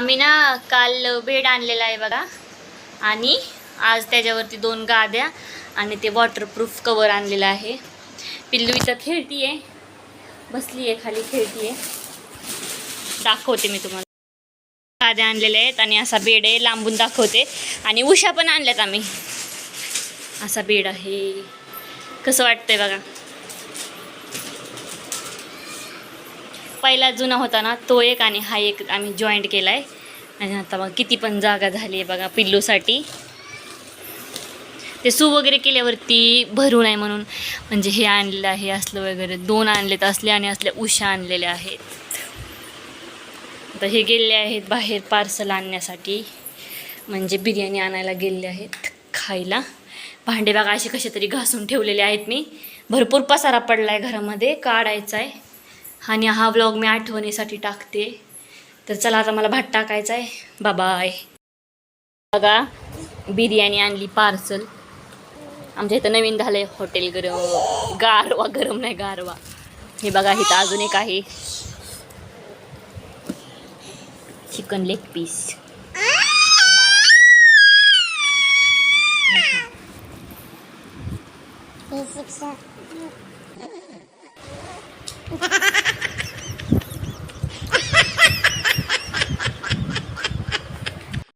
मी ना काल बेड आणलेला आहे बघा. आणि आज त्याच्यावरती दोन गाद्या आणि ते वॉटरप्रूफ कवर आणलेलं आहे. पिल्लू इथं खेळती आहे बसली आहे खाली खेळती आहे दाखवते मी तुम्हाला. गाद्या आणलेल्या आहेत आणि असा बेड आहे लांबून दाखवते. आणि उषा पण आणल्यात आम्ही. असा बेड आहे. कसं वाटतंय बघा. पहिला जुना होता ना तो एक आणि हा एक आम्ही जॉईंट केला आहे आणि आता मग किती पण जागा झाली आहे बघा पिल्लूसाठी. ते सू वगैरे केल्यावरती भरू नये म्हणून म्हणजे हे आणलेलं आहे असलं वगैरे. दोन आणलेत असले आणि असल्या उशा आणलेल्या आहेत. आता हे गेले आहेत बाहेर पार्सल आणण्यासाठी. म्हणजे बिर्याणी आणायला गेलेले आहेत खायला. भांडे बघा असे कसे तरी घासून ठेवलेले आहेत मी. भरपूर पसारा पडला आहे घरामध्ये काढायचा आहे आणि हा व्लॉग मी आठवणीसाठी टाकते. तर चला आता मला भात टाकायचा आहे. बाबाय बघा बिर्याणी आणली पार्सल आमच्या इथं नवीन झालं आहे हॉटेल गरम. गारवा गरम नाही गारवा. हे बघा इथं अजून एक आहे. Chicken leg piece